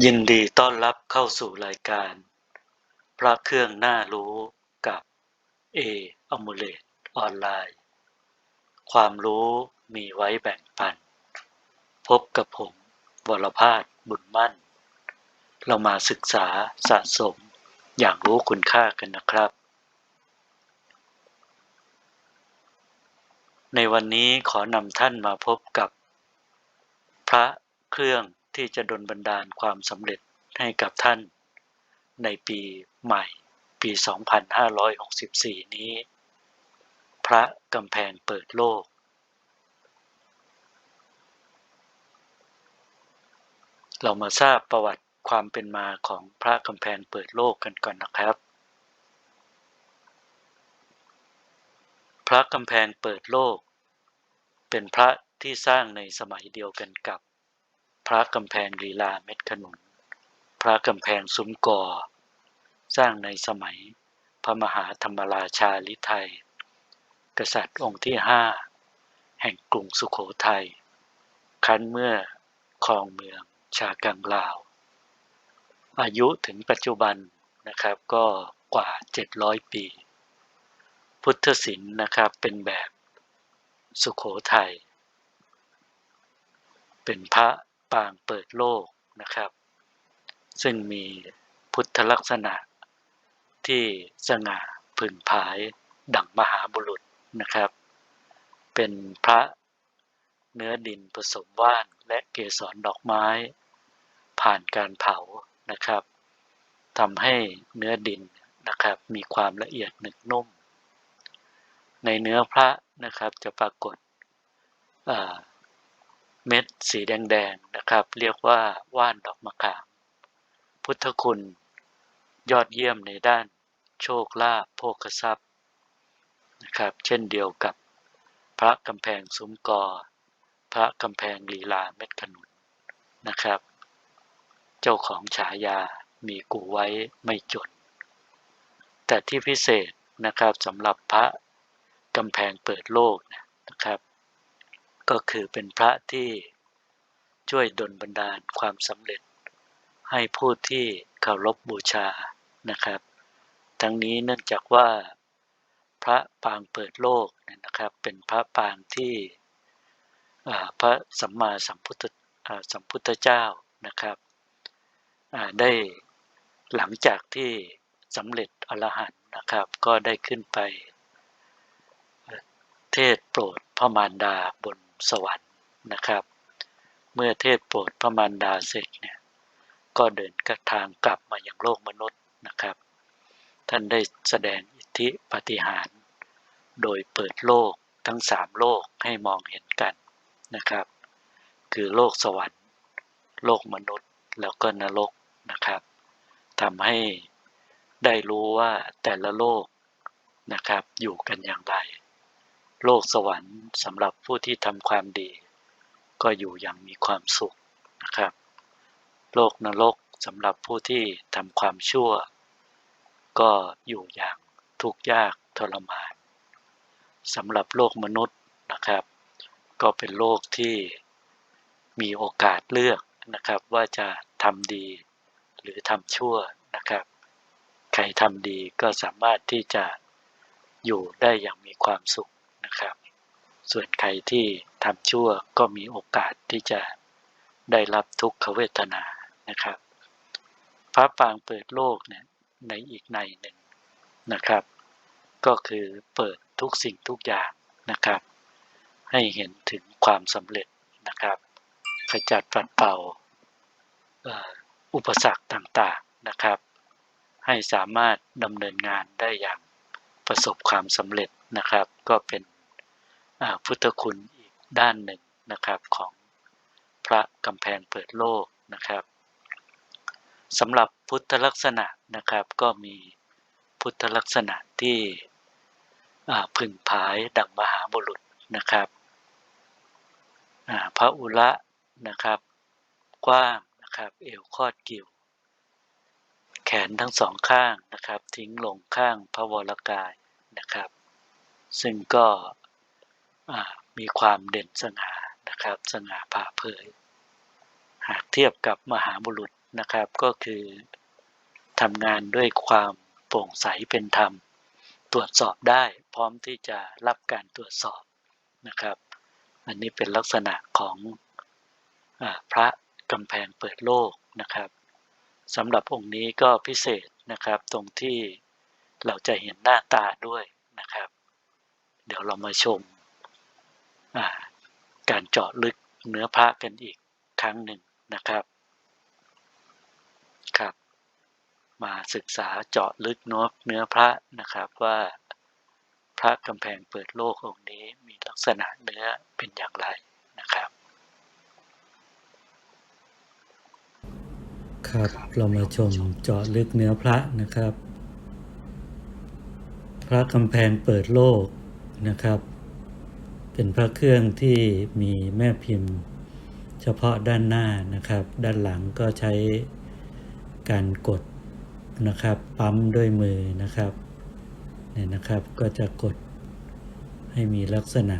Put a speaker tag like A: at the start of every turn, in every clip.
A: ยินดีต้อนรับเข้าสู่รายการ พระเครื่องน่ารู้กับเออมูเลตออนไลน์ ความรู้มีไว้แบ่งปัน พบกับผมวรพาสบุญมั่น เรามาศึกษาสะสมอย่างรู้คุณค่ากันนะครับ ในวันนี้ขอนำท่านมาพบกับ พระเครื่อง ที่จะดลบันดาลความสำเร็จให้กับท่าน ในปีใหม่ปี 2564 นี้ พระกำแพงเปิดโลก เรามาทราบประวัติความเป็นมาของพระกำแพงเปิดโลกกันก่อนนะครับ พระกำแพงเปิดโลก เป็นพระที่สร้างในสมัยเดียวกันกับ พระกำแพงลีลาเม็ดขนุน พระกำแพงซุ้มกอ สร้างในสมัยพระมหาธรรมราชาลิไทย กษัตริย์องค์ที่ห้าแห่งกรุงสุขโขทัยคั้นเมื่อครองเมืองชากังลาว อายุถึงปัจจุบันนะครับก็กว่า 700 ปี พุทธศิลป์นะครับเป็นแบบสุขโขทัยเป็นพระ ปางเปิดโลกนะครับ ซึ่งมีพุทธลักษณะที่สง่าพึงผายดั่งมหาบุรุษนะครับ เป็นพระเนื้อดินผสมว่านและเกสรดอกไม้ ผ่านการเผานะครับทำให้เนื้อดินนะครับมีความละเอียดหนึบนุ่ม ในเนื้อพระนะครับจะปรากฏ เม็ดสีแดงๆนะครับ เรียกว่าว่านดอกมะขาม พุทธคุณ ยอดเยี่ยมในด้านโชคลาภโภคทรัพย์นะครับเช่นเดียวกับพระกำแพงซุ้มกอ พระกำแพงลีลาเม็ดขนุนนะครับ เจ้าของฉายามีกูไว้ไม่จนแต่ที่พิเศษนะครับสำหรับพระกำแพงเปิดโลกนะครับ ก็คือเป็นพระที่ช่วยดลบันดาลความสำเร็จ ให้ผู้ที่เคารพบบูชานะครับ ทั้งนี้เนื่องจากว่า พระปางเปิดโลกนะครับ เป็นพระปางที่พระสัมมาสัมพุทธสัมพุทธเจ้านะครับได้หลังจากที่สำเร็จอรหันต์นะครับ ก็ได้ขึ้นไปเทศโปรดพระมารดาบน สวรรค์นะครับ เมื่อเทศโปรดพระมารดาเสร็จเนี่ยก็เดินกระทางกลับมาอย่างโลกมนุษย์นะครับ ท่านได้แสดงอิทธิปฏิหาร โดยเปิดโลกทั้งสามโลกให้มองเห็นกันนะครับ คือโลกสวรรค์ โลกมนุษย์แล้วก็นรกนะครับทำให้ได้รู้ว่าแต่ละโลกนะครับอยู่กันอย่างไร โลกสวรรค์สำหรับผู้ที่ทำความดี ก็อยู่อย่างมีความสุขนะครับ โลกนรกสำหรับผู้ที่ทำความชั่ว ก็อยู่อย่างทุกข์ยากทรมานสำหรับโลกมนุษย์นะครับ ก็เป็นโลกที่มีโอกาสเลือกนะครับ ว่าจะทำดีหรือทำชั่วนะครับ ใครทำดีก็สามารถที่จะอยู่ได้อย่างมีความสุข นะครับ ส่วนใครที่ทำชั่วก็มีโอกาสที่จะได้รับทุกขเวทนานะครับ พระปางเปิดโลกเนี่ยในอีกในหนึ่งนะครับ ก็คือเปิดทุกสิ่งทุกอย่างนะครับ ให้เห็นถึงความสำเร็จนะครับ ขจัดปัดเป่าอุปสรรคต่างๆนะครับ ให้สามารถดำเนินงานได้อย่างประสบความสำเร็จนะครับ ก็เป็น พุทธคุณอีกด้านหนึ่งนะครับของพระกำแพงเปิดโลกนะครับสำหรับพุทธลักษณะนะครับก็มีพุทธลักษณะที่พึงผายดังมหาบุรุษนะครับพระอุระนะครับ กว้างนะครับเอวคอดกิ่ว แขนทั้งสองข้างนะครับ ทิ้งลงข้างพระวรกายนะครับ ซึ่งก็ มีความเด่นสง่านะครับ สง่าผ่าเผย หากเทียบกับมหาบุรุษนะครับก็คือทำงานด้วยความโปร่งใสเป็นธรรม ตรวจสอบได้พร้อมที่จะรับการตรวจสอบนะครับ อันนี้เป็นลักษณะของอพระกำแพงเปิดโลกนะครับสำหรับองค์นี้ก็พิเศษนะครับตรงที่เราจะเห็นหน้าตาด้วยนะครับ เดี๋ยวเรามาชม การเจาะลึกเนื้อพระกันอีกครั้งหนึ่งนะครับครับ มาศึกษาเจาะลึกเนื้อเนื้อพระนะครับว่าพระกำแพงเปิดโลกองค์นี้มีลักษณะเนื้อเป็นอย่างไรนะครับ
B: ครับเรามาชมเจาะลึกเนื้อพระนะครับ พระกำแพงเปิดโลกนะครับ เป็นพระเครื่องที่มีแม่พิมพ์ เฉพาะด้านหน้านะครับ ด้านหลังก็ใช้การกดนะครับ ปั๊มด้วยมือนะครับเนี่ยนะครับก็จะกดให้มีลักษณะ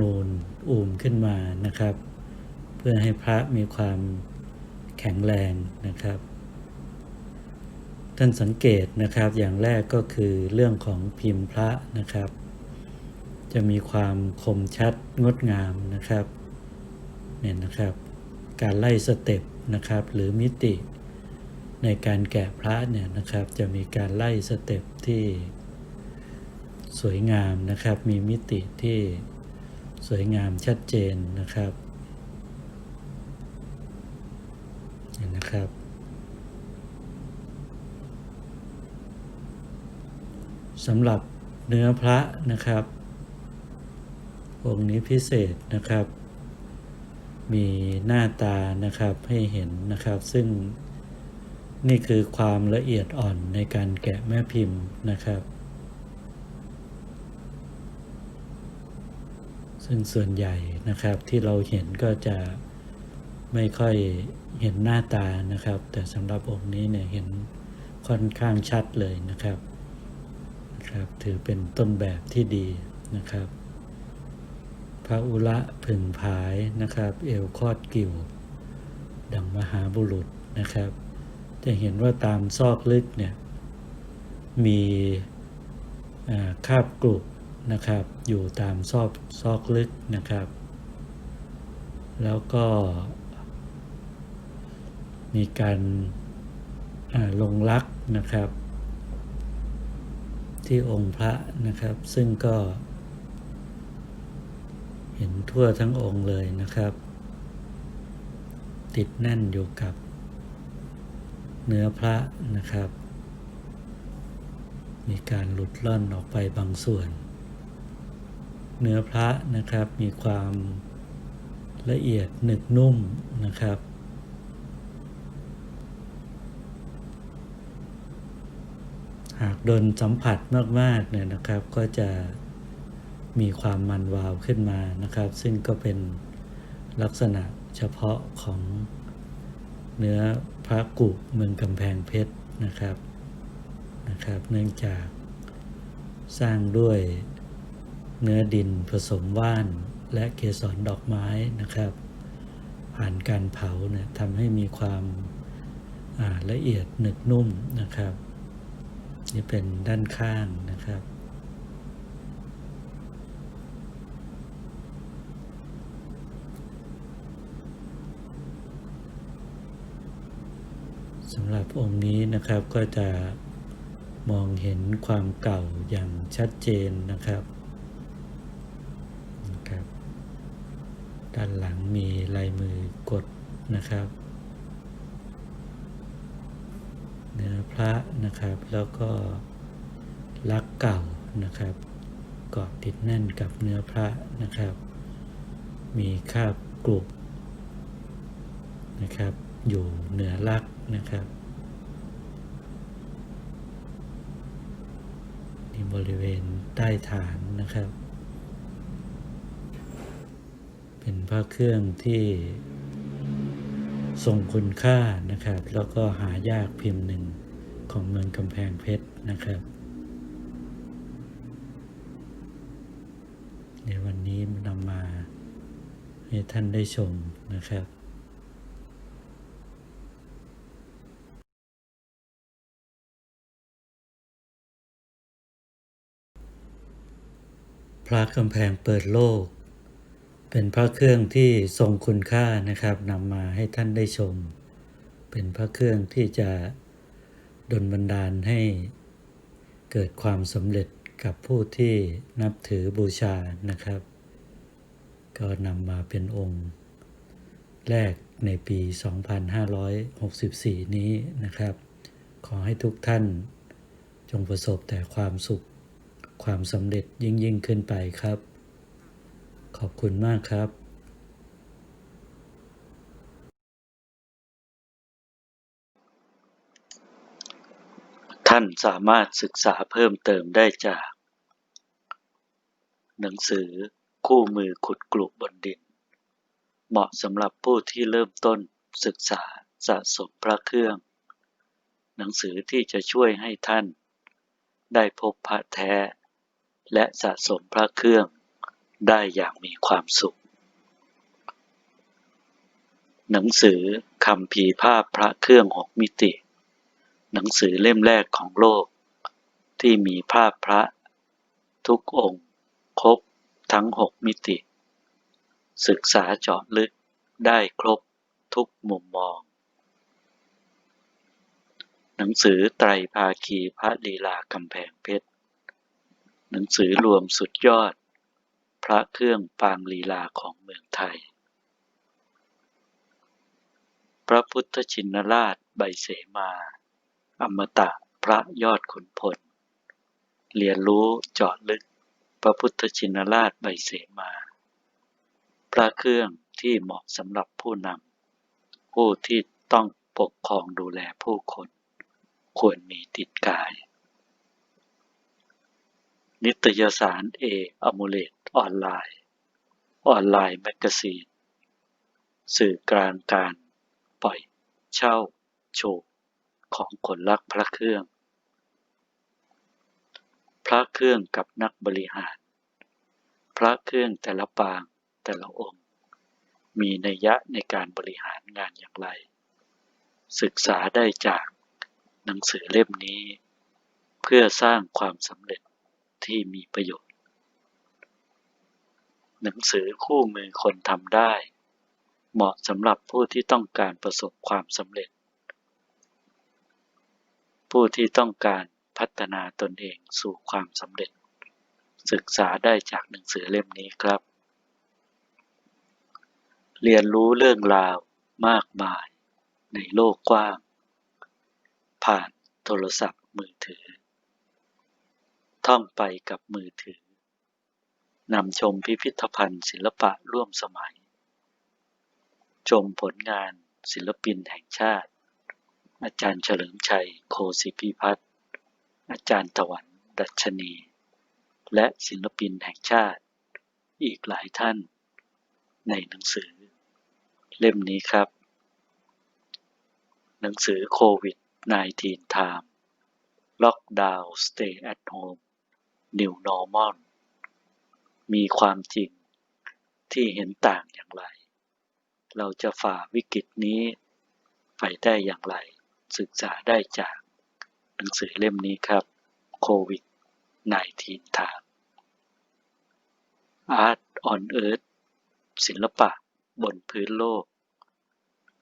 B: นูนอูมขึ้นมานะครับ เพื่อให้พระมีความแข็งแรงนะครับ ท่านสังเกตนะครับอย่างแรกก็คือเรื่องของพิมพ์พระนะครับ จะมีความคมชัดงดงามนะครับเนี่ยนะครับ การไล่สเต็ปนะครับ หรือมิติในการแกะพระเนี่ยนะครับจะมีการไล่สเต็ปที่สวยงามนะครับ มีมิติที่สวยงามชัดเจนนะครับเนี่ยนะครับ สำหรับเนื้อพระนะครับ องค์นี้พิเศษนะครับ มีหน้าตานะครับให้เห็นนะครับ ซึ่งนี่คือความละเอียดอ่อนในการแกะแม่พิมพ์นะครับ ซึ่งส่วนใหญ่นะครับที่เราเห็นก็จะไม่ค่อยเห็นหน้าตานะครับ แต่สำหรับองค์นี้เนี่ยเห็นค่อนข้างชัดเลยนะครับนะครับ ถือเป็นต้นแบบที่ดีนะครับ พระอุระผึ่งผายนะครับ เอวคอดกิ่ว ดังมหาบุรุษนะครับ จะเห็นว่าตามซอกลึกเนี่ย มีคาบกรุนะครับ อยู่ตามซอกซอกลึกนะครับ แล้วก็มีการลงลักนะครับ ที่องค์พระนะครับ ซึ่งก็ เห็นทั่วทั้งองค์เลยนะครับ ติดแน่นอยู่กับเนื้อพระนะครับ มีการหลุดล่อนออกไปบางส่วน เนื้อพระนะครับมีความละเอียดหนึบนุ่มนะครับ หากโดนสัมผัสมากๆเนี่ยนะครับก็จะ มีความมันวาวขึ้นมานะครับ ซึ่งก็เป็นลักษณะเฉพาะของเนื้อพระกุเมืองกำแพงเพชรนะครับนะครับ เนื่องจากสร้างด้วยเนื้อดินผสมว่านและเกสรดอกไม้นะครับ ผ่านการเผาเนี่ยทำให้มีความละเอียดหนึบนุ่มนะครับ นี่เป็นด้านข้างนะครับ สำหรับองค์นี้นะครับก็จะมองเห็นความเก่าอย่างชัดเจนนะครับนะครับ ด้านหลังมีลายมือกดนะครับเนื้อพระนะครับแล้วก็ลักเก่านะครับเกาะติดแน่นกับเนื้อพระนะครับ มีคราบกรุบนะครับ อยู่เหนือลักนะครับนี่บริเวณใต้ฐานนะครับ เป็นพระเครื่องที่ทรงคุณค่านะครับ แล้วก็หายากพิมพ์หนึ่งของเมืองกำแพงเพชรนะครับ ในวันนี้นำมาให้ท่านได้ชมนะครับ พระกำแพงเปิดโลก เป็นพระเครื่องที่ทรงคุณค่านะครับนำมาให้ท่านได้ชม เป็นพระเครื่องที่จะดลบันดาลให้เกิดความสำเร็จกับผู้ที่นับถือบูชานะครับ ก็นำมาเป็นองค์ แรกในปี 2564 นี้นะครับ ขอให้ทุกท่านจงประสบแต่ความสุข ความสำเร็จยิ่งยิ่งขึ้นไปครับ ขอบคุณมากครับ
A: ท่านสามารถศึกษาเพิ่มเติมได้จาก หนังสือคู่มือขุดกลุบบนดิน เหมาะสำหรับผู้ที่เริ่มต้นศึกษาสะสมพระเครื่อง หนังสือที่จะช่วยให้ท่าน ได้พบพระแท้ และสะสมพระเครื่องได้อย่างมีความสุข หนังสือคำพีภาพพระเครื่องหกมิติ หนังสือเล่มแรกของโลก ที่มีภาพพระทุกองค์ ครบทั้งหกมิติ ศึกษาเจาะลึกได้ครบทุกมุมมอง หนังสือไตรภาคีพระลีลากำแพงเพชร หนังสือรวมสุดยอด พระเครื่องปางลีลาของเมืองไทย พระพุทธชินราชใบเสมา อมตะพระยอดขุนพล เรียนรู้เจาะลึก พระพุทธชินราชใบเสมา พระเครื่องที่เหมาะสำหรับผู้นำผู้ที่ต้องปกครองดูแลผู้คน ควรมีติดกาย นิตยสารเออมูเลตออนไลน์ ออนไลน์แมกกาซีน สื่อกลางการปล่อยเช่าโชว์ของคนรักพระเครื่อง พระเครื่องกับนักบริหาร พระเครื่องแต่ละปางแต่ละองค์ มีนัยยะในการบริหารงานอย่างไร ศึกษาได้จากหนังสือเล่มนี้ เพื่อสร้างความสำเร็จ ที่มีประโยชน์ หนังสือคู่มือคนทำได้ เหมาะสำหรับผู้ที่ต้องการประสบความสำเร็จ ผู้ที่ต้องการพัฒนาตนเองสู่ความสำเร็จ ศึกษาได้จากหนังสือเล่มนี้ครับ เรียนรู้เรื่องราวมากมายในโลกกว้าง ผ่านโทรศัพท์มือถือ ท่องไปกับมือถือนำชมพิพิธภัณฑ์ศิลปะร่วมสมัย ชมผลงานศิลปินแห่งชาติ อาจารย์เฉลิมชัยโคสิพิพัฒน์อาจารย์ตะวันดัชนี และศิลปินแห่งชาติ อีกหลายท่าน ในหนังสือ เล่มนี้ครับ หนังสือโควิด -19 Time Lockdown Stay at Home New Normal มีความจริงที่เห็นต่างอย่างไร เราจะฝ่าวิกฤตนี้ไปได้อย่างไร ศึกษาได้จากหนังสือเล่มนี้ครับโควิด -19 Time Art on Earth ศิลปะบนพื้นโลก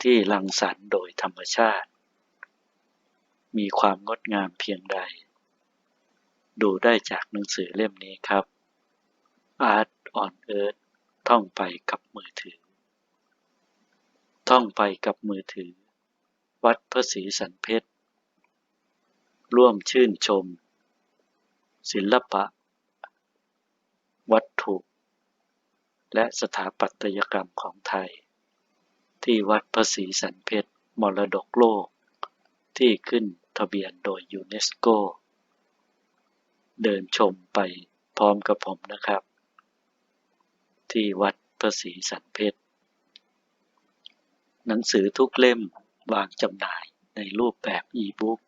A: ที่รังสรรค์โดยธรรมชาติ มีความงดงามเพียงใด ดูได้จากหนังสือเล่มนี้ครับ Art on Earth ท่องไปกับมือถือ ท่องไปกับมือถือ วัดพระศรีสันเพชร ร่วมชื่นชม ศิลปะ วัตถุ และสถาปัตยกรรมของไทย ที่วัดพระศรีสันเพชร มรดกโลก ที่ขึ้นทะเบียนโดยยูเนสโก เดินชมไปพร้อมกับผมนะครับ ที่วัดพระศรีสันเพชร หนังสือทุกเล่มวางจำหน่ายในรูปแบบอีบุ๊ก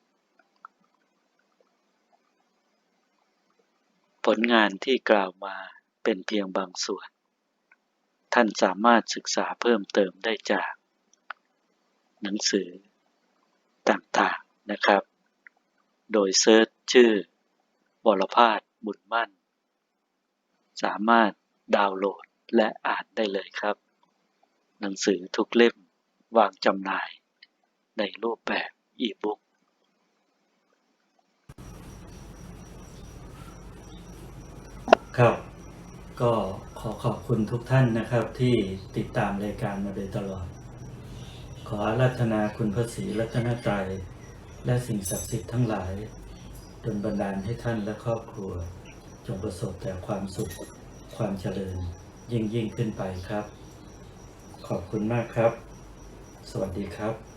A: ผลงานที่กล่าวมาเป็นเพียงบางส่วน ท่านสามารถศึกษาเพิ่มเติมได้จาก หนังสือต่างๆนะครับ โดยเซิร์ชชื่อ วรพาสบุญมั่น สามารถดาวน์โหลดและอ่านได้เลยครับ หนังสือทุกเล่มวางจำหน่ายในรูปแบบอีบุ๊ก
B: ครับ ก็ขอขอบคุณทุกท่านนะครับที่ติดตามรายการมาโดยตลอด ขออาราธนาคุณพระศรีรัตนตรัยและสิ่งศักดิ์สิทธิ์ทั้งหลาย ดลบันดาลให้ท่านและครอบครัว จงประสบแต่ความสุข ความเจริญ ยิ่งยิ่งขึ้นไปครับ ขอบคุณมากครับ สวัสดีครับ